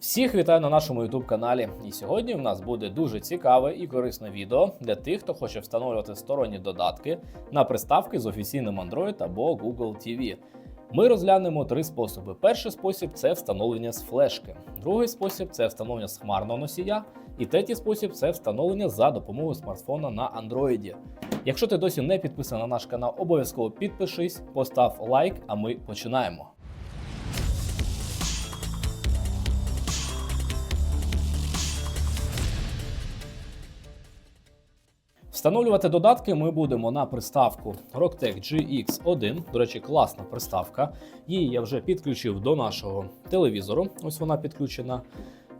Всіх вітаю на нашому youtube каналі. І сьогодні в нас буде дуже цікаве і корисне відео для тих, хто хоче встановлювати сторонні додатки на приставки з офіційним Android або Google TV. Ми розглянемо три способи. Перший спосіб це встановлення з флешки, другий спосіб це встановлення з хмарного носія, і третій спосіб це встановлення за допомогою смартфона на Android. Якщо ти досі не підписаний на наш канал, обов'язково підпишись, постав лайк, а ми починаємо. Встановлювати додатки ми будемо на приставку Rocktech GX1. До речі, класна приставка. Її я вже підключив до нашого телевізору. Ось вона підключена.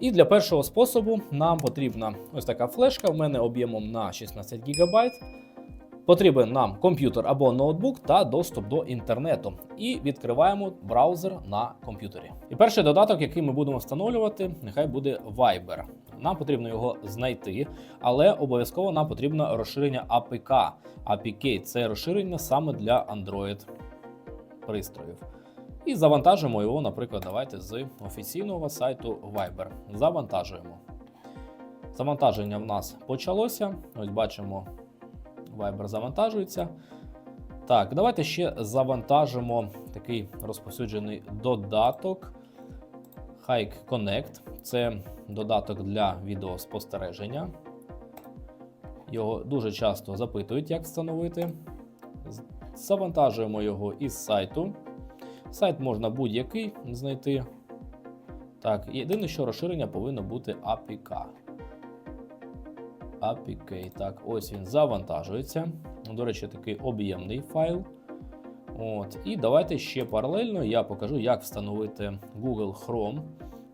І для першого способу нам потрібна ось така флешка. В мене об'ємом на 16 ГБ. Потрібен нам комп'ютер або ноутбук та доступ до інтернету. І відкриваємо браузер на комп'ютері. І перший додаток, який ми будемо встановлювати, нехай буде Viber. Нам потрібно його знайти, але обов'язково нам потрібно розширення APK. APK – це розширення саме для Android пристроїв. І завантажимо його, наприклад, давайте з офіційного сайту Viber. Завантажуємо. Завантаження в нас почалося. Ось бачимо, Viber завантажується. Так, давайте ще завантажимо такий розповсюджений додаток Hike Connect. Це додаток для відеоспостереження. Його дуже часто запитують, як встановити. Завантажуємо його із сайту. Сайт можна будь-який знайти. Так, єдине, що розширення повинно бути APK. APK. Так, ось він завантажується. До речі, такий об'ємний файл. От. І давайте ще паралельно я покажу, як встановити Google Chrome.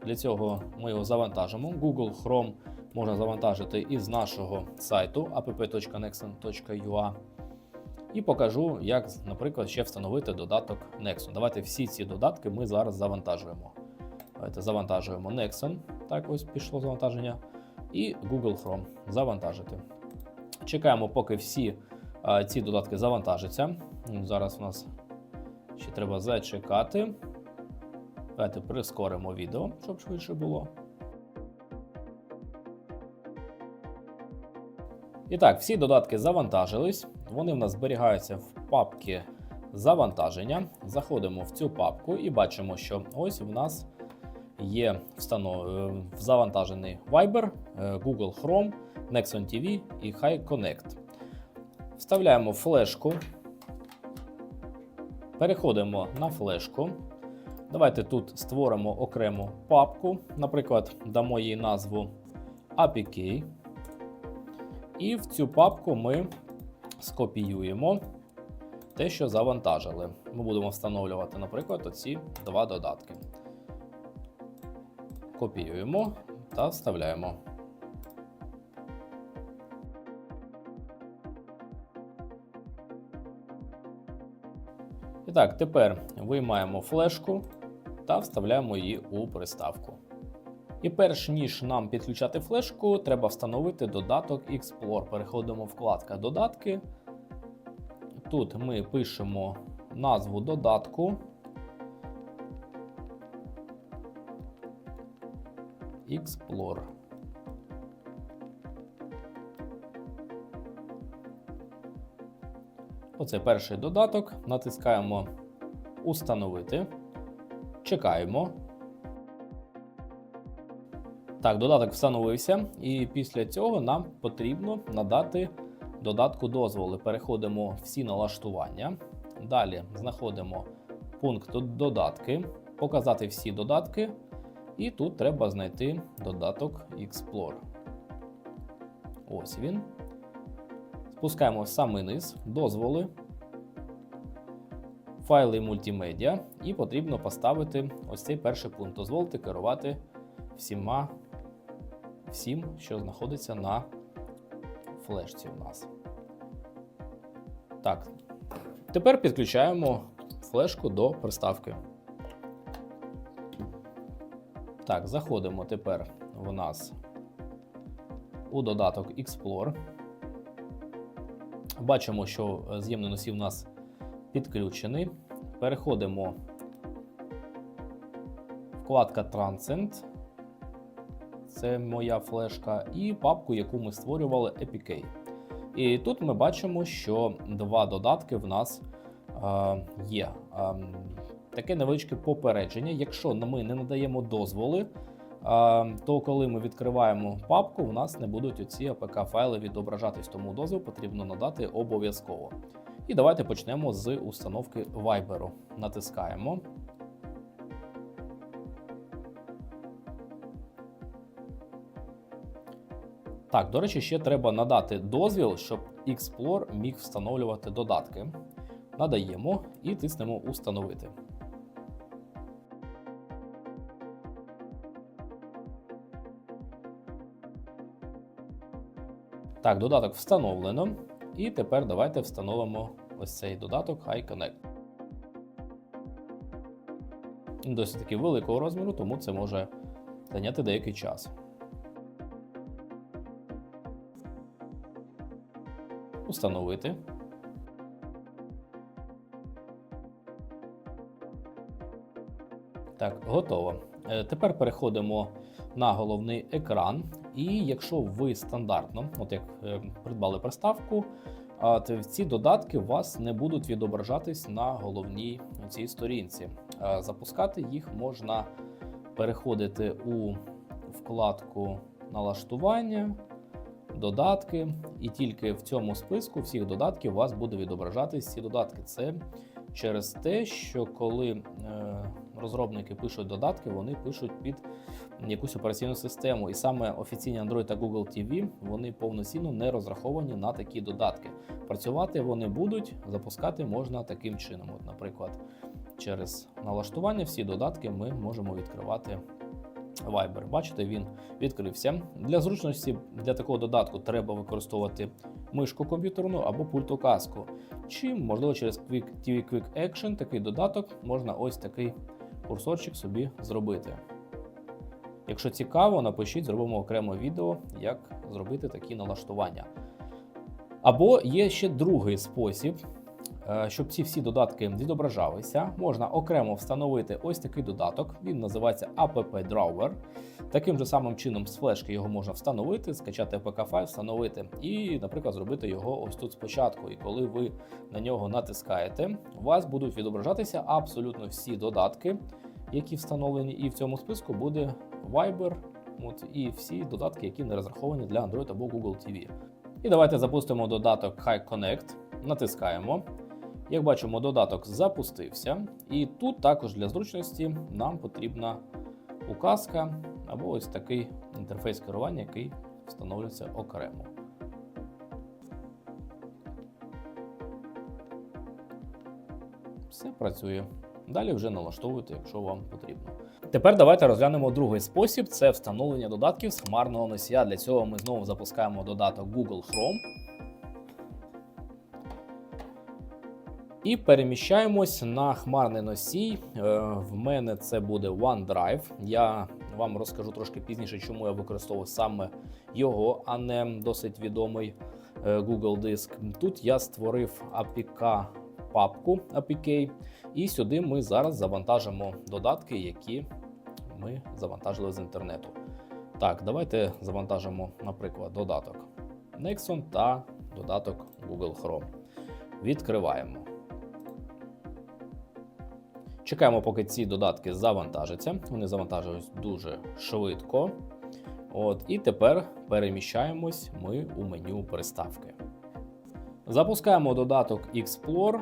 Для цього ми його завантажимо. Google Chrome можна завантажити із нашого сайту app.nexon.ua. І покажу, як, наприклад, ще встановити додаток Nexon. Давайте всі ці додатки ми зараз завантажуємо. Давайте завантажуємо Nexon. Так, ось пішло завантаження. І Google Chrome завантажити. Чекаємо, поки всі ці додатки завантажаться. Зараз у нас ще треба зачекати. Давайте прискоримо відео, щоб швидше було. І так, всі додатки завантажились. Вони в нас зберігаються в папці завантаження. Заходимо в цю папку і бачимо, що ось в нас є встанов... е, завантажений Viber, е, Google Chrome, Nexon TV і High Connect. Вставляємо флешку. Переходимо на флешку. Давайте тут створимо окрему папку. Наприклад, дамо їй назву APK. І в цю папку ми скопіюємо те, що завантажили. Ми будемо встановлювати, наприклад, оці два додатки. Копіюємо та вставляємо. Так, тепер виймаємо флешку та вставляємо її у приставку. І перш ніж нам підключати флешку, треба встановити додаток Explore. Переходимо вкладка Додатки. Тут ми пишемо назву додатку. Explore. Оце перший додаток. Натискаємо Установити. Чекаємо. Так, додаток встановився, і після цього нам потрібно надати додатку дозволи. Переходимо всі налаштування. Далі знаходимо пункт додатки, показати всі додатки. І тут треба знайти додаток Explore. Ось він. Спускаємо в самий низ, дозволи, файли мультимедіа, і потрібно поставити ось цей перший пункт. Дозволити керувати всіма, всім, що знаходиться на флешці у нас. Так. Тепер підключаємо флешку до приставки. Так, заходимо тепер в нас у додаток Explore. Бачимо, що з'ємний носій у нас підключений. Переходимо вкладка Transcend. це моя флешка, і папку, яку ми створювали APK. І тут ми бачимо, що два додатки в нас е, є. Е, таке невеличке попередження. Якщо ми не надаємо дозволи, е, то коли ми відкриваємо папку, в нас не будуть оці APK-файли відображатись, тому дозвіл потрібно надати обов'язково. І давайте почнемо з установки Viber. Натискаємо. Так, до речі, ще треба надати дозвіл, щоб Explore міг встановлювати додатки. Надаємо і тиснемо Установити. Так, додаток встановлено. І тепер давайте встановимо ось цей додаток iConnect. Він Досить таки великого розміру, тому це може зайняти деякий час. Установити. Так, готово. Е, Тепер переходимо на головний екран. І якщо ви стандартно, от як е, придбали приставку, ці додатки у вас не будуть відображатись на головній цій сторінці. Запускати їх можна переходити у вкладку налаштування, додатки, і тільки в цьому списку всіх додатків у вас буде відображатись ці додатки. Це через те, що коли е, розробники пишуть додатки, вони пишуть під якусь операційну систему. І саме офіційні Android та Google TV вони повноцінно не розраховані на такі додатки. Працювати вони будуть, запускати можна таким чином. От, наприклад, через налаштування всі додатки ми можемо відкривати. Viber. Бачите, він відкрився. Для зручності для такого додатку треба використовувати мишку комп'ютерну або пультоказку. Чи, можливо, через Quick TV Quick Action такий додаток можна ось такий курсорчик собі зробити. Якщо цікаво, напишіть, зробимо окреме відео, як зробити такі налаштування. Або є ще другий спосіб, е, щоб ці всі додатки відображалися, можна окремо встановити ось такий додаток. Він називається App Drawer. Таким же самим чином з флешки його можна встановити, скачати APK файл, встановити і, наприклад, зробити його ось тут спочатку. І коли ви на нього натискаєте, у вас будуть відображатися абсолютно всі додатки, які встановлені, і в цьому списку буде Viber, от, і всі додатки, які не розраховані для Android або Google TV. І давайте запустимо додаток High Connect, натискаємо. Як бачимо, додаток запустився, і тут також для зручності нам потрібна указка або ось такий інтерфейс керування, який встановлюється окремо. Все працює. Далі вже налаштовуйте, якщо вам потрібно. Тепер давайте розглянемо другий спосіб: це встановлення додатків з хмарного носія. Для цього ми знову запускаємо додаток Google Chrome. І переміщаємось на хмарний носій. Е, В мене це буде OneDrive. Я вам розкажу трошки пізніше, чому я використовую саме його, а не досить відомий е, Google диск. Тут я створив APK папку APK, і сюди ми зараз завантажимо додатки, які ми завантажили з інтернету. Так, давайте завантажимо, наприклад, додаток Nexon та додаток Google Chrome. Відкриваємо. Чекаємо, поки ці додатки завантажаться. Вони завантажують дуже швидко. От, І тепер переміщаємось ми у меню приставки. Запускаємо додаток Explore.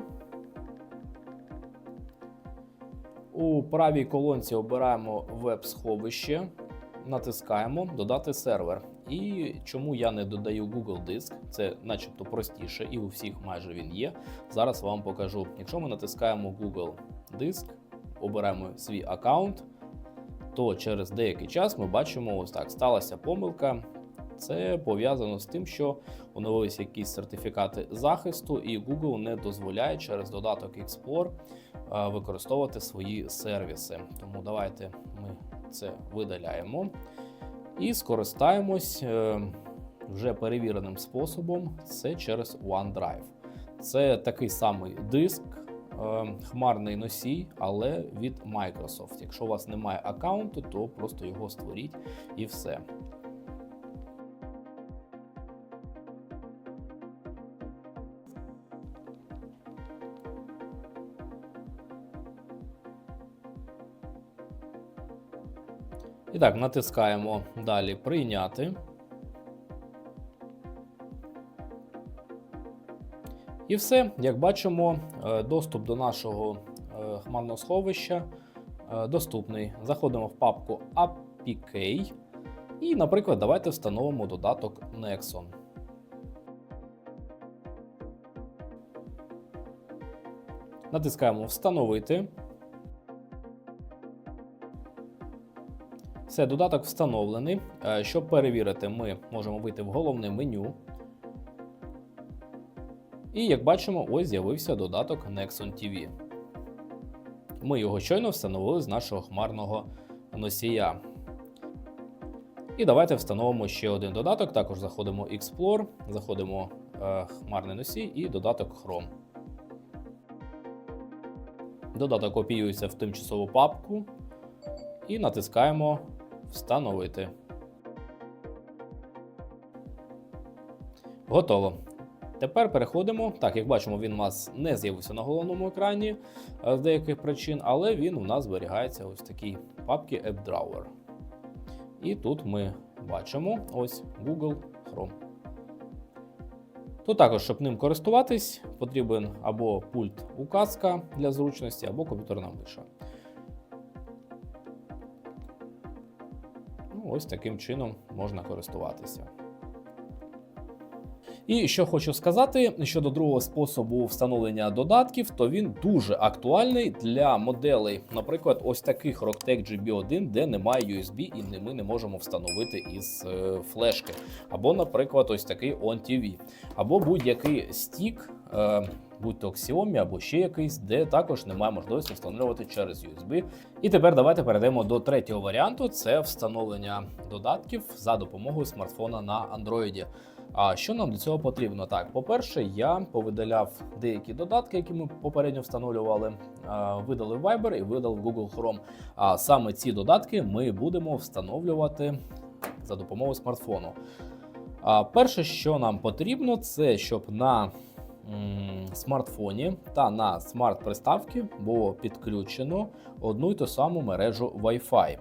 У правій колонці обираємо веб-сховище, натискаємо Додати сервер. І чому я не додаю Google Диск, це начебто простіше, і у всіх майже він є. Зараз вам покажу. Якщо ми натискаємо Google Диск, обираємо свій аккаунт, то через деякий час ми бачимо, ось так сталася помилка. Це пов'язано з тим, що оновилися якісь сертифікати захисту, і Google не дозволяє через додаток Explore е, використовувати свої сервіси. Тому давайте ми це видаляємо і скористаємось е, вже перевіреним способом. Це через OneDrive. Це такий самий диск, е, хмарний носій, але від Microsoft. Якщо у вас немає аккаунту, то просто його створіть і все. Так, натискаємо далі прийняти. І все, як бачимо, е, доступ до нашого е, хмарного сховища е, доступний. Заходимо в папку APK. І, наприклад, давайте встановимо додаток Nexon. Натискаємо Встановити. Все, додаток встановлений. Е, Щоб перевірити, ми можемо вийти в головне меню. І як бачимо, ось з'явився додаток Nexon TV. Ми його щойно встановили з нашого хмарного носія. І давайте встановимо ще один додаток. Також заходимо Explore, заходимо е, хмарний носій і додаток Chrome. Додаток копіюється в тимчасову папку і натискаємо Встановити. Готово. Тепер переходимо. Так, як бачимо, він у нас не з'явився на головному екрані е, з деяких причин, але він у нас зберігається ось в такій папці AppDrawer. І тут ми бачимо ось Google Chrome. Тут також, щоб ним користуватись, потрібен або пульт указка для зручності, або комп'ютерна миша. Ось таким чином можна користуватися. І що хочу сказати щодо другого способу встановлення додатків, то він дуже актуальний для моделей, наприклад, ось таких Rocktech GB1, де немає USB, і ми не можемо встановити із е, флешки. Або, наприклад, ось такий OnTV, або будь-який стік. Е, Будь-то Xiaomi або ще якийсь, де також немає можливості встановлювати через USB. І тепер давайте перейдемо до третього варіанту: це встановлення додатків за допомогою смартфона на Android. А що нам для цього потрібно? Так, по-перше, я повидаляв деякі додатки, які ми попередньо встановлювали. Видали Viber і видав Google Chrome. А саме ці додатки ми будемо встановлювати за допомогою смартфону. А перше, що нам потрібно, це щоб на смартфоні та на смарт-приставки було підключено одну й ту саму мережу Wi-Fi.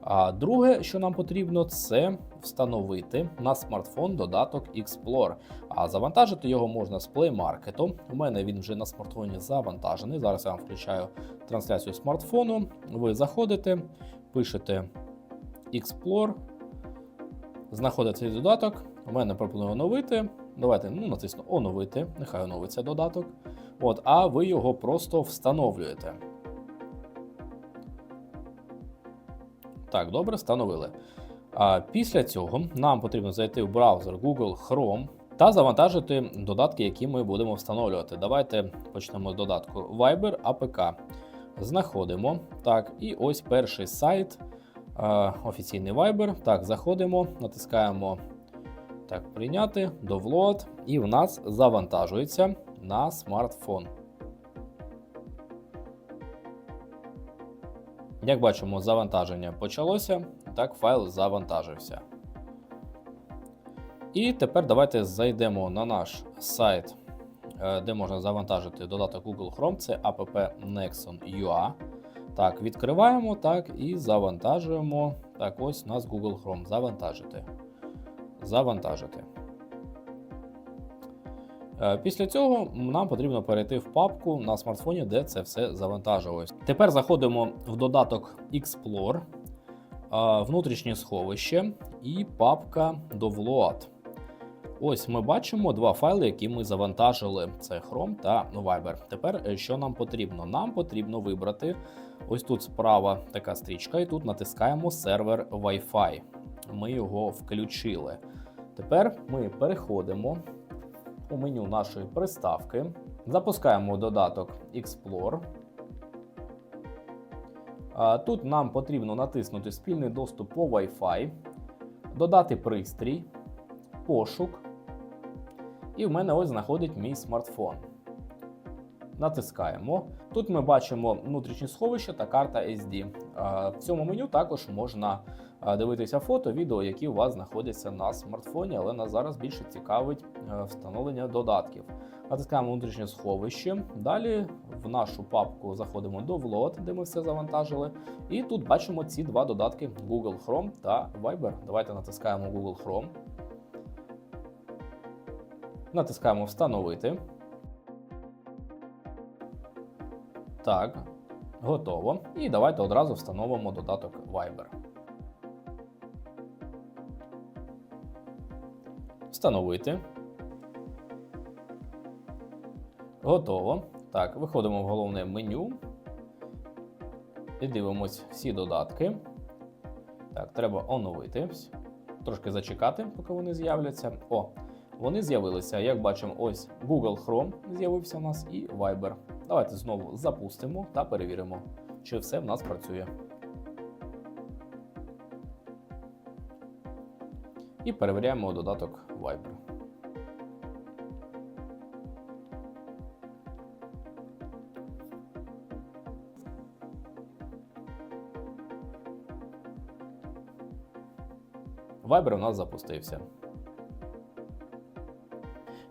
А друге, що нам потрібно, це встановити на смартфон додаток Explore. А завантажити його можна з Play Market. У мене він вже на смартфоні завантажений. Зараз я вам включаю трансляцію смартфону. Ви заходите, пишете Explore, знаходите цей додаток. У мене пропоную оновити. Давайте ну, натисну оновити, нехай оновиться додаток. От, А ви його просто встановлюєте. Так, добре, встановили. А Після цього нам потрібно зайти в браузер Google Chrome та завантажити додатки, які ми будемо встановлювати. Давайте почнемо з додатку Viber APK. Знаходимо. Так, і ось перший сайт, офіційний Viber. Так, заходимо, натискаємо так, прийняти, довлот, і в нас завантажується на смартфон. Як бачимо, завантаження почалося, так файл завантажився. І тепер давайте зайдемо на наш сайт, е, де можна завантажити додаток Google Chrome, це app Nexon.ua. Так, відкриваємо так і завантажуємо. Так, ось у нас Google Chrome. Завантажити. Завантажити. Е, після цього нам потрібно перейти в папку на смартфоні, де це все завантажилось. Тепер заходимо в додаток Explore, е, внутрішнє сховище і папка Download. Ось ми бачимо два файли, які ми завантажили: це Chrome та Viber. Тепер е, що нам потрібно? Нам потрібно вибрати ось тут справа така стрічка, і тут натискаємо сервер Wi-Fi. Ми його включили. Тепер ми переходимо у меню нашої приставки, запускаємо додаток Explore. Тут нам потрібно натиснути спільний доступ по Wi-Fi, додати пристрій, пошук. І в мене ось знаходить мій смартфон. Натискаємо. Тут ми бачимо внутрішнє сховище та карта SD. В цьому меню також можна дивитися фото, відео, які у вас знаходяться на смартфоні, але нас зараз більше цікавить е, встановлення додатків. Натискаємо внутрішнє сховище. Далі в нашу папку заходимо до Влот, де ми все завантажили. І тут бачимо ці два додатки Google Chrome та Viber. Давайте натискаємо Google Chrome. Натискаємо Встановити. Так, готово. І давайте одразу встановимо додаток Viber. Встановити. Готово. Так, виходимо в головне меню. І дивимось всі додатки. Так, треба оновити. Трошки зачекати, поки вони з'являться. О, вони з'явилися. Як бачимо, ось Google Chrome з'явився у нас і Viber. Давайте знову запустимо та перевіримо, чи все в нас працює. І перевіряємо додаток Viber. Viber у нас запустився.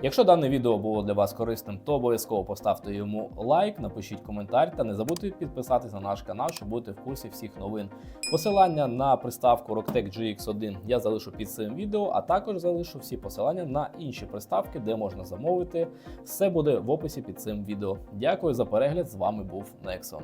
Якщо дане відео було для вас корисним, то обов'язково поставте йому лайк, напишіть коментар та не забудьте підписатись на наш канал, щоб бути в курсі всіх новин. Посилання на приставку Rocktech GX1 я залишу під цим відео, а також залишу всі посилання на інші приставки, де можна замовити. Все буде в описі під цим відео. Дякую за перегляд. З вами був Nexon.